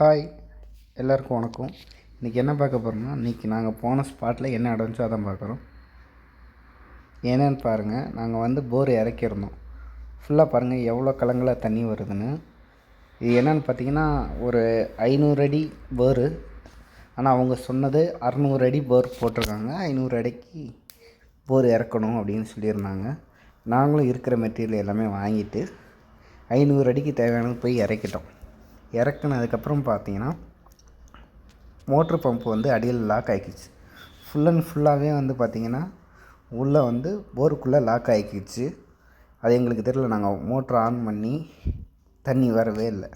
Hi எல்லாருக்கும் வணக்கம். இன்றைக்கி என்ன பார்க்க போகிறோம்னா இன்றைக்கி நாங்கள் போன ஸ்பாட்டில் என்ன நடந்துச்சோ அதான் பார்க்குறோம் என்னன்னு பாருங்கள் நாங்கள் வந்து போர் இறக்கியிருந்தோம். ஃபுல்லாக பாருங்கள் எவ்வளோ கலங்களாக தண்ணி வருதுன்னு. இது என்னன்னு பார்த்தீங்கன்னா ஒரு ஐநூறு அடி போரு ஆனால் அவங்க சொன்னது அறநூறு அடி போர் போட்டிருக்காங்க. ஐநூறு அடிக்கு போர் இறக்கணும் அப்படின்னு சொல்லியிருந்தாங்க. நாங்களும் இருக்கிற மெட்டீரியல் எல்லாமே வாங்கிட்டு ஐநூறு அடிக்கு தேவையானது போய் இறக்கிட்டோம். இறக்குனதுக்கப்புறம் பார்த்தீங்கன்னா மோட்ரு பம்ப் வந்து அடியில் லாக் ஆகிக்கிச்சு ஃபுல் அண்ட் ஃபுல்லாகவே வந்து பார்த்திங்கன்னா உள்ளே வந்து போருக்குள்ளே லாக் ஆகிக்கிச்சு அது எங்களுக்கு தெரியல. நாங்கள் மோட்ரு ஆன் பண்ணி தண்ணி வரவே இல்லை.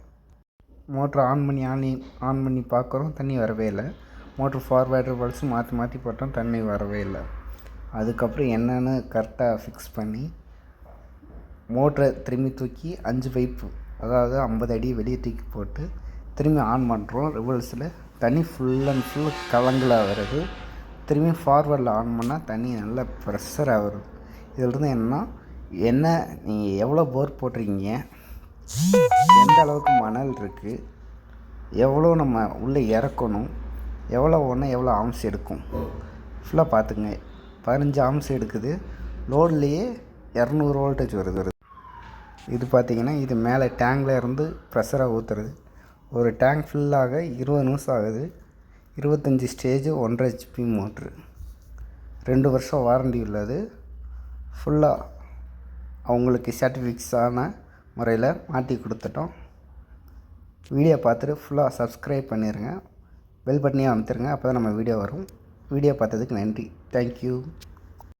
மோட்ரு ஆன் பண்ணி ஆன் ஆன் பண்ணி பார்க்குறோம். தண்ணி வரவே இல்லை. மோட்ரு ஃபார்வேர்டு பல்ஸும் மாற்றி மாற்றி போட்டோம். தண்ணி வரவே இல்லை. அதுக்கப்புறம் என்னென்னு கரெக்டாக ஃபிக்ஸ் பண்ணி மோட்டரை திரும்பி தூக்கி அஞ்சு பைப்பு அதாவது ஐம்பது அடி வெளியே தூக்கி போட்டு திரும்பி ஆன் பண்ணுறோம் ரிவர்ஸில் தண்ணி ஃபுல் அண்ட் ஃபுல் கலங்கலாக வருது. திரும்பி ஃபார்வர்டில் ஆன் பண்ணால் தண்ணி நல்லா ப்ரெஷராக வரும். இதிலிருந்து என்னன்னா என்ன நீங்கள் எவ்வளோ போர் போட்டிருக்கீங்க? எந்த அளவுக்கு மணல் இருக்குது எவ்வளோ நம்ம உள்ளே இறக்கணும்? எவ்வளோ ஒன்று எவ்வளோ ஆம்ஸ் எடுக்கும்? ஃபுல்லாக பார்த்துங்க பதினஞ்சு ஆம்ஸ் எடுக்குது. லோட்லேயே இரநூறு வோல்டேஜ் வருது. இது பார்த்திங்கன்னா இது மேலே டேங்கில் இருந்து ப்ரெஷராக ஊற்றுறது ஒரு டேங்க் ஃபுல்லாக இருபது நிமிஷம் ஆகுது. இருபத்தஞ்சி ஸ்டேஜ் ஒன்றரை ஹெச்பி மோட்ரு ரெண்டு வருஷம் வாரண்டி உள்ளது. ஃபுல்லாக அவங்களுக்கு சர்டிஃபிக்ஸான முறையில் மாட்டி கொடுத்துட்டோம். வீடியோ பார்த்துட்டு ஃபுல்லாக சப்ஸ்கிரைப் பண்ணிடுங்க பெல் பட்டனையும் அமைத்துருங்க. அப்போ தான் நம்ம வீடியோ வரும். வீடியோ பார்த்ததுக்கு நன்றி. தேங்க்யூ